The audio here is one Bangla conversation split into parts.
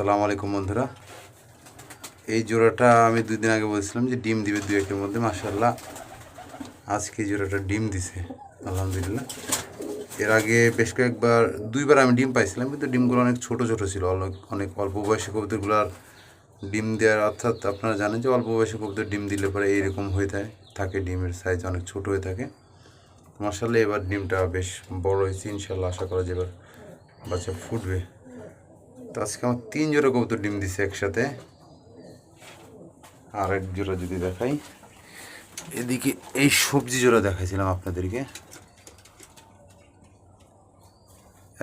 আসসালামু আলাইকুম বন্ধুরা। এই জোড়াটা আমি দুই দিন আগে বলছিলাম যে ডিম দিবে দুই একের মধ্যে মাসাল্লাহ আজকে জোড়াটা ডিম দিছে, আলহামদুলিল্লাহ। এর আগে বেশ কয়েকবার, দুইবার আমি ডিম পাইছিলাম, কিন্তু ডিমগুলো অনেক ছোট ছোট ছিল। অনেক অনেক অল্প বয়সী কবুতরগুলোর ডিম দেওয়ার অর্থাৎ আপনারা জানেন যে অল্প বয়সী কবুতর ডিম দিলে পরে এইরকম হয়ে থাকে থাকে ডিমের সাইজ অনেক ছোট হয়ে থাকে। মাসাল্লাহ এবার ডিমটা বেশ বড় হয়েছে ইনশাল্লাহ আশা করা যে এবার বাচ্চা ফুটবে। তো আজকে আমার তিন জোড়া কবুতর ডিম দিছে একসাথে। আর এক জোড়া যদি দেখাই। এদিকে এই সবজি জোড়া দেখাইছিলাম আপনাদেরকে।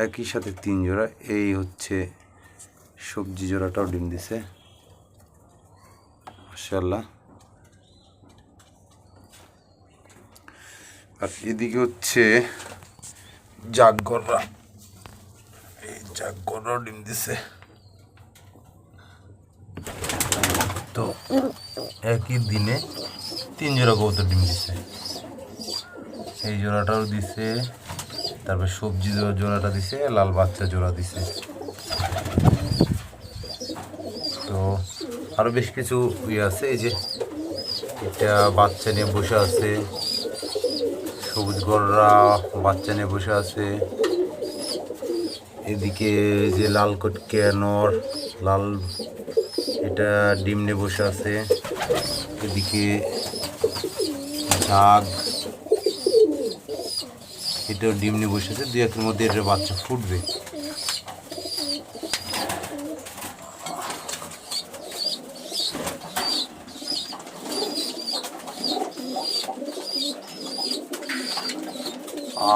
একই সাথে তিন জোড়া। এই হচ্ছে সবজি জোড়াটাও ডিম দিছে। মাশাল্লাহ আর এদিকে হচ্ছে জাগররা। এই জাগররাও ডিম দিছে। তো, একই দিনে তিন জোড়া কবুতর ডিম দিছে। এই জোড়াটাও দিছে, তারপর সবজি জোড়াটা দিছে, লাল বাচ্চা জোড়া দিছে। তো আরও বেশ কিছু ইয়ে আছে, এই যে এটা বাচ্চা নিয়ে বসে আছে, সবুজ গররা বাচ্চা নিয়ে বসে আছে। এদিকে যে লাল কোট ক্যানর লাল এটা ডিম নিয়ে বসে আছে। এদিকে ঝাগ, এটাও ডিম নিয়ে বসে আছে। দু একের মধ্যে এটা বাচ্চা ফুটবে।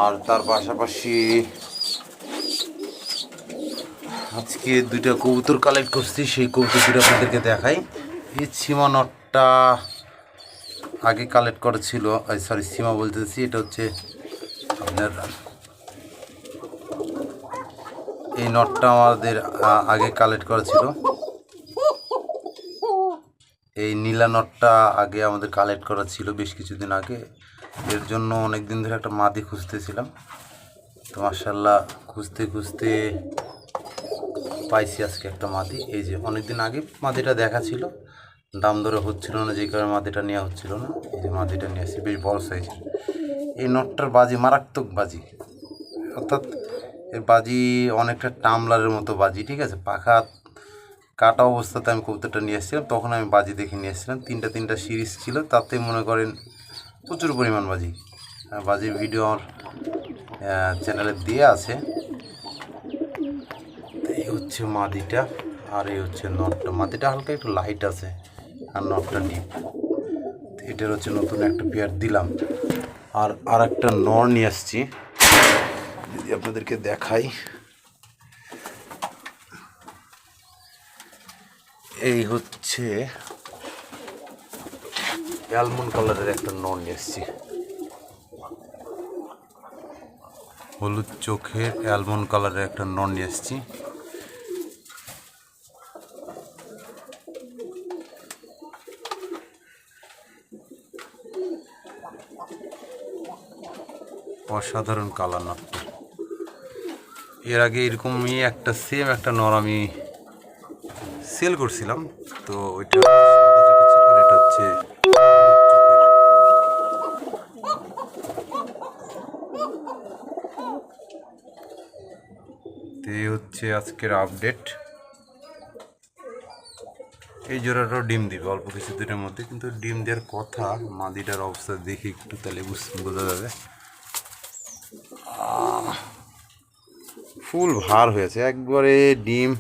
আর তার পাশাপাশি আজকে দুইটা কবুতর কালেক্ট করছি, সেই কবুতর দুটো আপনাদেরকে দেখাই। এই সীমা নটটা আগে কালেক্ট করা ছিল সরি সীমা বলতেছি, এটা হচ্ছে আপনার, এই নটটা আমাদের আগে কালেক্ট করা ছিল। এই নীলা নটটা আগে আমাদের কালেক্ট করা ছিল বেশ কিছুদিন আগে। এর জন্য অনেক দিন ধরে একটা মাদি খুঁজতেছিলাম। তো মার্শাল্লাহ খুঁজতে খুঁজতে পাইছি আজকে একটা মাদি। এই যে অনেকদিন আগে মাদিটা দেখা ছিল। দাম দরে হচ্ছিল না, যে কারণে মাদিটা নেওয়া হচ্ছিল না। এই যে মাদিটা নিয়ে আসছি বেশ বড় সাইজের এই নটটার বাজি মারাত্মক বাজি। অর্থাৎ এর বাজি অনেকটা টামলারের মতো বাজি, ঠিক আছে? পাখা কাটা অবস্থাতে আমি কবুতরটা নিয়ে এসেছিলাম তখন আমি বাজি দেখে নিয়ে এসেছিলাম তিনটা তিনটা সিরিজ ছিল। তাতে মনে করেন প্রচুর পরিমাণ বাজি। বাজির ভিডিও আমার চ্যানেলে দিয়ে আছে। হচ্ছে মাদিটা আর এই হচ্ছে নটটা। মাদিটা হালকা একটু লাইট আছে আর নটটা ডিপ এটার হচ্ছে নতুন একটা পেয়ার দিলাম। আর আর একটা নর নিয়ে আসছি। যদি আপনাদেরকে দেখাই। এই হচ্ছে অ্যালমন্ড কালারের একটা নর নিয়ে এসছি হলুদ চোখের অ্যালমন্ড কালারের একটা নন নিয়ে এসেছি অসাধারণ কালার নটটা এর আগে এরকমই একটা সেম একটা নর আমি সেল করছিলাম, তো ওইটা আর এটা হচ্ছে হচ্ছে আজকের আপডেট এই জোড়াটাও ডিম দিবে, অল্প কিছু দিনের মধ্যে, কিন্তু ডিম দেওয়ার কথা, মাদিটার অবস্থা দেখে একটু তাহলে বুঝ- যাবে। ফুল ভার হয়েছে। একবারে ডিম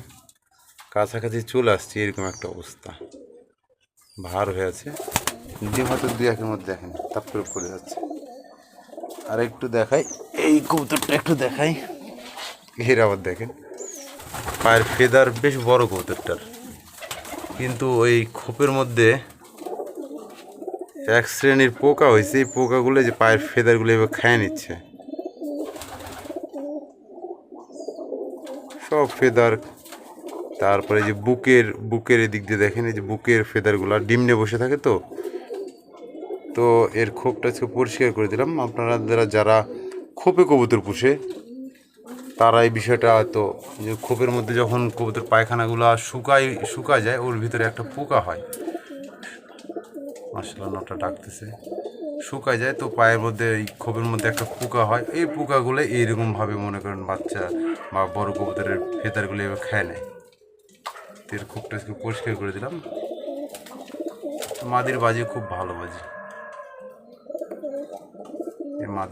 কাছাকাছি চলে আসছে, এরকম একটা অবস্থা। ভার হয়েছে ডিম হয়তো দুই একের মধ্যে দেখেন তাপ করে পড়ে যাচ্ছে। আর একটু দেখাই, এই কবুতরটা একটু দেখাই। এর আবার দেখেন, পায়ের ফেদার বেশ বড় কবুতরটার। কিন্তু ওই খোপের মধ্যে এক শ্রেণির পোকা হয়েছে, এই পোকাগুলো যে পায়ের ফেদারগুলো এবার খেয়ে নিচ্ছে। সব ফেদার। তারপরে যে বুকের বুকের এদিক দিয়ে দেখেন, এই যে বুকের ফেদারগুলো আর ডিম নিয়ে বসে থাকে তো। তো এর খোপটা আজকে পরিষ্কার করে দিলাম। আপনারা যারা যারা খোপে কবুতর পুষে, তারা এই বিষয়টা তো যে খোপের মধ্যে যখন কবুতর পায়খানাগুলো শুকায় শুকা যায়, ওর ভিতরে একটা পোকা হয়। মাসাল্লাহ নটা ডাকতেছে। শুকায় যায় তো পায়ের মধ্যে, এই খোপের মধ্যে একটা পোকা হয়। এই পোকাগুলো এইরকমভাবে মনে করেন বাচ্চা বা বড় কবুতরের ফেতারগুলো এবার খায় নেয় তেল খোপটা পরিষ্কার করে দিলাম। মাদির বাজি খুব ভালো বাজি। মাদি